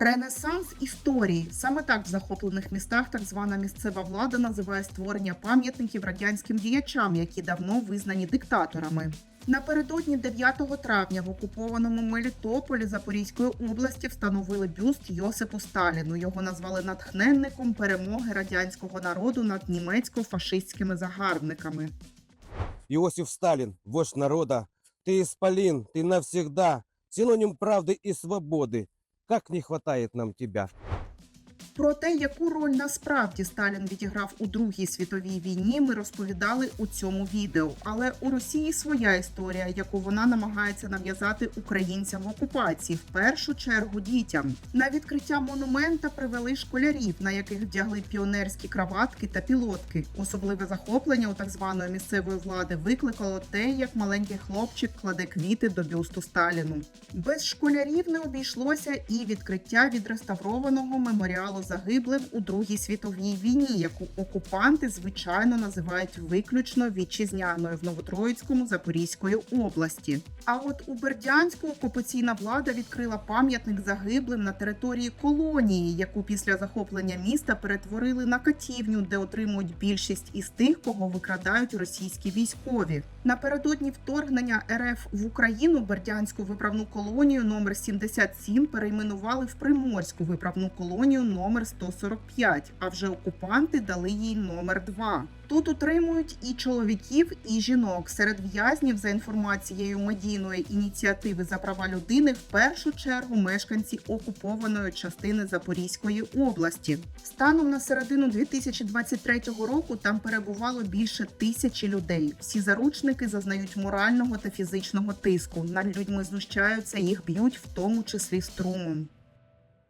Ренесанс історії саме так в захоплених містах так звана місцева влада називає створення пам'ятників радянським діячам, які давно визнані диктаторами. Напередодні 9 травня в окупованому Мелітополі Запорізької області встановили бюст Йосипу Сталіну. Його назвали натхненником перемоги радянського народу над німецько-фашистськими загарбниками. Иосиф Сталин, вождь народа, ты исполин, ты навсегда, синоним правды и свободы. Как не хватает нам тебя. Про те, яку роль насправді Сталін відіграв у Другій світовій війні, ми розповідали у цьому відео. Але у Росії своя історія, яку вона намагається нав'язати українцям в окупації, в першу чергу дітям. На відкриття монумента привели школярів, на яких вдягли піонерські краватки та пілотки. Особливе захоплення у так званої місцевої влади викликало те, як маленький хлопчик кладе квіти до бюсту Сталіну. Без школярів не обійшлося і відкриття відреставрованого меморіалу загиблим у Другій світовій війні, яку окупанти звичайно називають виключно вітчизняною в Новотроїцькому Запорізької області. А от у Бердянську окупаційна влада відкрила пам'ятник загиблим на території колонії, яку після захоплення міста перетворили на катівню, де отримують більшість із тих, кого викрадають російські військові. Напередодні вторгнення РФ в Україну Бердянську виправну колонію номер 77 перейменували в Приморську виправну колонію номер 145, а вже окупанти дали їй номер 2. Тут утримують і чоловіків, і жінок. Серед в'язнів, за інформацією медійної ініціативи за права людини, в першу чергу мешканці окупованої частини Запорізької області. Станом на середину 2023 року там перебувало більше тисячі людей. Всі заручники зазнають морального та фізичного тиску. Над людьми знущаються, їх б'ють, в тому числі струмом.